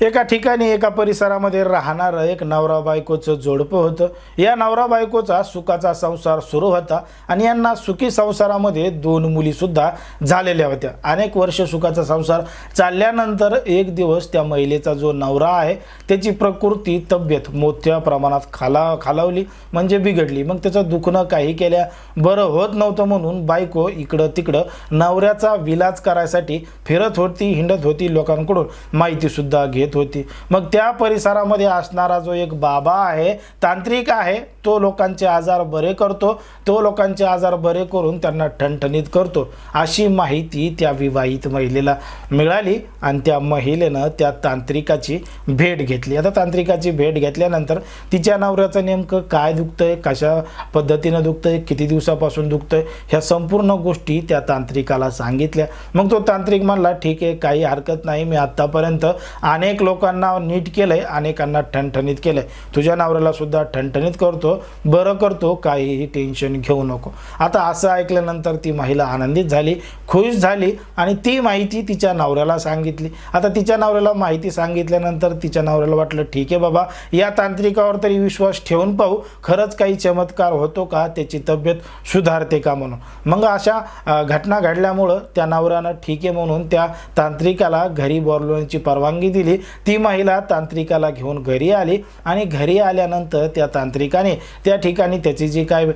एका ठिकाणी एका परिसरामध्ये राहणारं एक नवरा बायकोचं जोडपं होतं. या नवरा बायकोचा सुखाचा संसार सुरू होता आणि यांना सुखी संसारामध्ये दोन मुलीसुद्धा झालेल्या होत्या. अनेक वर्ष सुखाचा संसार चालल्यानंतर एक दिवस त्या महिलेचा जो नवरा आहे त्याची प्रकृती तब्येत मोठ्या प्रमाणात खाला खालावली म्हणजे बिघडली. मग त्याचं दुखणं काही केल्या बरं होत नव्हतं म्हणून बायको इकडं तिकडं नवऱ्याचा विलाज करायसाठी फिरत होती हिंडत होती लोकांकडून. माहितीसुद्धा घेत होती. मग त्या परिसरामध्ये असणारा जो एक बाबा आहे तांत्रिक आहे तो लोकांचे आजार बरे करतो. तो लोकांचे आजार बरे करून त्यांना ठणठणीत करतो. अशी माहिती त्या विवाहित महिलेला मिळाली आणि त्या महिलेनं त्या तांत्रिकाची भेट घेतली. आता तांत्रिकाची भेट घेतल्यानंतर तिच्या नवऱ्याचं नेमकं काय दुखतंय कशा पद्धतीनं दुखतंय किती दिवसापासून दुखतंय ह्या संपूर्ण गोष्टी त्या तांत्रिकाला सांगितल्या. मग तो तांत्रिक म्हणला ठीक आहे काही हरकत नाही मी आत्तापर्यंत अनेक अनेक लोकांना नीट केलंय अनेकांना ठणठणीत केलंय. तुझ्या नवऱ्याला सुद्धा ठणठणीत करतो बरं करतो काहीही टेन्शन घेऊ नको. आता असं ऐकल्यानंतर ती महिला आनंदित झाली खुश झाली आणि ती माहिती तिच्या नवऱ्याला सांगितली. आता तिच्या नवऱ्याला माहिती सांगितल्यानंतर तिच्या नवऱ्याला वाटलं ठीक आहे बाबा या तांत्रिकावर तरी विश्वास ठेवून पाहू. खरंच काही चमत्कार होतो का? त्याची तब्येत सुधारते का म्हणून. मग अशा घटना घडल्यामुळं त्या नवऱ्यानं ठीक आहे म्हणून त्या तांत्रिकाला घरी बोलवण्याची परवानगी दिली. ती महिला तांत्रिकाला घेऊन घरी आली आणि घरी आल्यानंतर त्या तांत्रिकाने त्या ठिकाणी त्याची जी काय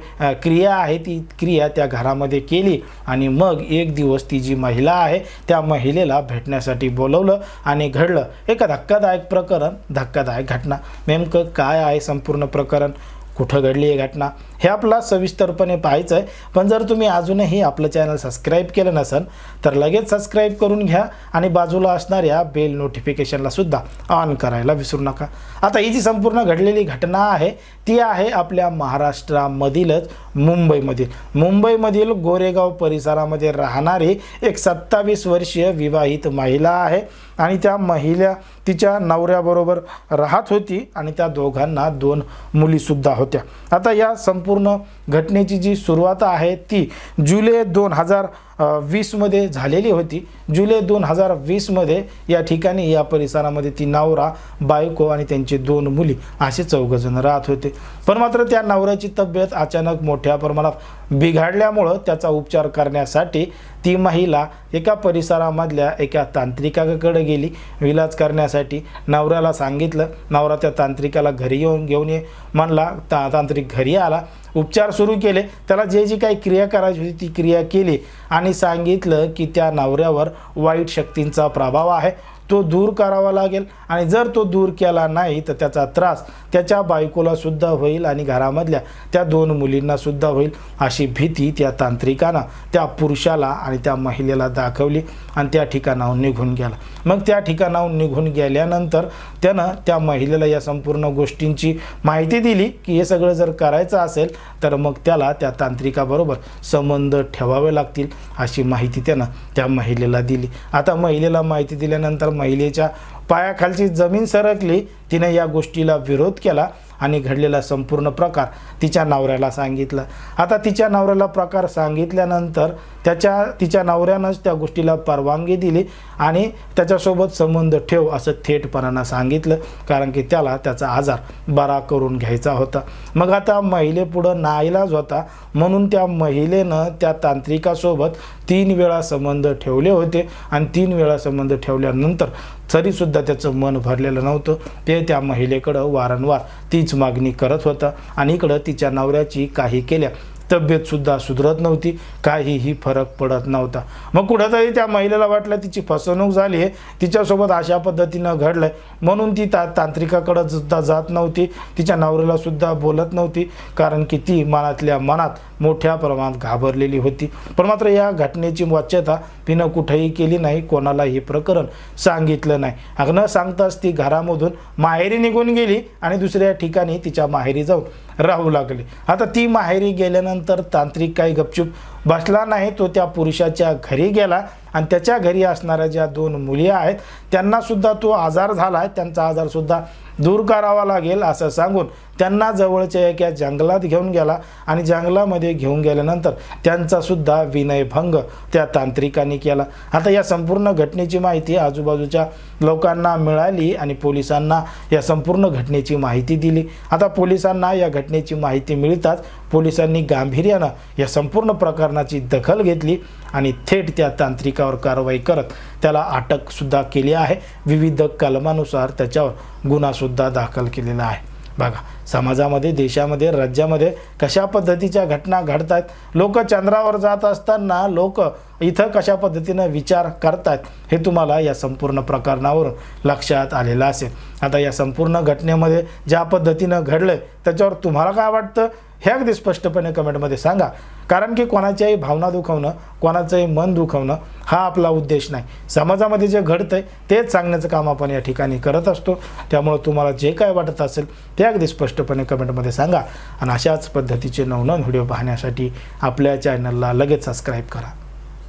क्रिया आहे ती क्रिया त्या घरामध्ये केली आणि मग एक दिवस ती जी महिला आहे त्या महिलेला भेटण्यासाठी बोलवलं आणि घडलं. एक धक्कादायक प्रकरण धक्कादायक घटना. नेमकं काय आहे संपूर्ण प्रकरण? कुठं घडली आहे घटना हे आपला सविस्तरपणे पाहायचं आहे पण जर तुम्ही अजूनही आपलं चॅनल सबस्क्राईब केलं नसेल तर लगेच सबस्क्राईब करून घ्या आणि बाजूला असणाऱ्या बेल नोटिफिकेशनला सुद्धा ऑन करायला विसरू नका. आता ही जी संपूर्ण घडलेली घटना आहे ती आहे आपल्या महाराष्ट्रामधीलच मुंबईमधील. मुंबईमधील गोरेगाव परिसरामध्ये राहणारी एक सत्तावीस वर्षीय विवाहित महिला आहे आणि त्या महिला तिच्या नवऱ्याबरोबर राहत होती आणि त्या दोघांना दोन मुलीसुद्धा होत्या. आता या संपूर्ण घटनेची जी सुरुवात आहे ती जुलै दोन हजार वीसमध्ये झालेली होती. जुलै दोन हजार वीसमध्ये या ठिकाणी या परिसरामध्ये ती नवरा बायको आणि त्यांची दोन मुली असे चौघजण राहत होते. पण मात्र त्या नवऱ्याची तब्येत अचानक मोठ्या प्रमाणात बिघडल्यामुळं त्याचा उपचार करण्यासाठी ती महिला एका परिसरामधल्या एका तांत्रिकाकडे गेली. विलाज करण्यासाठी नवऱ्याला सांगितलं. नवरा त्या तांत्रिकाला घरी येऊन घेऊन ये म्हणला. ता तांत्रिक घरी आला. उपचार सुरू केले. त्याला जे जी काही क्रिया करायची होती ती क्रिया केली आणि सांगितलं की त्या नवऱ्यावर वाईट शक्तींचा प्रभाव आहे. तो दूर करावा लागेल. आणि जर तो दूर केला नाही तर त्याचा त्रास त्याच्या बायकोलासुद्धा होईल आणि घरामधल्या त्या दोन मुलींनासुद्धा होईल अशी भीती त्या तांत्रिकानं त्या पुरुषाला आणि त्या महिलेला दाखवली आणि त्या ठिकाणाहून निघून गेला. मग त्या ठिकाणाहून निघून गेल्यानंतर त्यानं त्या महिलेला या संपूर्ण गोष्टींची माहिती दिली की हे सगळं जर करायचं असेल तर मग त्याला त्या तांत्रिकाबरोबर संबंध ठेवावे लागतील अशी माहिती त्यानं त्या महिलेला दिली. आता महिलेला माहिती दिल्यानंतर महिलेच्या पायाखालची जमीन सरकली तिने या गोष्टीला विरोध केला. आणि घडलेला संपूर्ण प्रकार तिच्या नवऱ्याला सांगितलं. आता तिच्या नवऱ्याला प्रकार सांगितल्यानंतर त्याच्या तिच्या नवऱ्यानंच त्या गोष्टीला परवानगी दिली आणि त्याच्यासोबत संबंध ठेव असं थेटपणानं सांगितलं कारण की त्याला त्याचा आजार बरा करून घ्यायचा होता. मग आता महिलेपुढं नाईलाज होता म्हणून त्या महिलेनं त्या तांत्रिकासोबत तीन वेळा संबंध ठेवले होते आणि तीन वेळा संबंध ठेवल्यानंतर तरीसुद्धा त्याचं मन भरलेलं नव्हतं. ते त्या महिलेकडं वारंवार तीच मागणी करत होतं आणि इकडं तिच्या नवऱ्याची काही केल्या. तब्येतसुद्धा सुधरत नव्हती काहीही फरक पडत नव्हता. मग कुठंतरी त्या महिलेला वाटलं तिची फसवणूक झाली आहे तिच्यासोबत अशा पद्धतीनं घडलं आहे म्हणून ती ता तांत्रिकाकडं सुद्धा जात नव्हती तिच्या नवऱ्यालासुद्धा बोलत नव्हती कारण की ती मनातल्या मनात मोठ्या प्रमाणात घाबरलेली होती. पण मात्र या घटनेची वाच्यता तिनं कुठेही केली नाही कोणाला हे प्रकरण सांगितलं नाही. अग न सांगताच ती घरामधून माहेरी निघून गेली आणि दुसऱ्या ठिकाणी तिच्या माहेरी जाऊन राहू लागली. आता ती माहेरी गेल्यानंतर तांत्रिक काही गपचूप बसला नाही तो त्या पुरुषाच्या घरी गेला आणि त्याच्या घरी असणाऱ्या ज्या दोन मुली आहेत त्यांनासुद्धा तो आजार झाला आहे त्यांचा आजारसुद्धा दूर करावा लागेल असं सांगून त्यांना जवळच्या एका जंगलात घेऊन गेला आणि जंगलामध्ये घेऊन गेल्यानंतर त्यांचासुद्धा विनयभंग त्या तांत्रिकांनी केला. आता या संपूर्ण घटनेची माहिती आजूबाजूच्या लोकांना मिळाली आणि पोलिसांना या संपूर्ण घटनेची माहिती दिली. आता पोलिसांना या घटनेची माहिती मिळताच पोलिसांनी गांभीर्यानं या संपूर्ण प्रकरणाची दखल घेतली आणि थेट त्या तांत्रिकावर कारवाई करत त्याला अटकसुद्धा केली आहे. विविध कलमानुसार त्याच्यावर गुन्हासुद्धा दाखल केलेला आहे. बघा समाजामध्ये देशामध्ये राज्यामध्ये कशा पद्धतीच्या घटना घडत आहेत लोक चंद्रावर जात असताना लोक इथं कशा पद्धतीनं विचार करतात हे तुम्हाला या संपूर्ण प्रकरणावरून लक्षात आलेलं असेल. आता या संपूर्ण घटनेमध्ये ज्या पद्धतीनं घडलं त्याच्यावर तुम्हाला काय वाटतं हे अगदी स्पष्टपणे कमेंटमध्ये सांगा. कारण की कोणाच्याही भावना दुखवणं कोणाचंही मन दुखवणं हा आपला उद्देश नाही. समाजामध्ये जे घडतं आहे तेच सांगण्याचं काम आपण या ठिकाणी करत असतो. त्यामुळं तुम्हाला जे काय वाटत असेल ते अगदी स्पष्टपणे कमेंटमध्ये सांगा आणि अशाच पद्धतीचे नवनवन व्हिडिओ पाहण्यासाठी आपल्या चॅनलला लगेच सबस्क्राईब करा.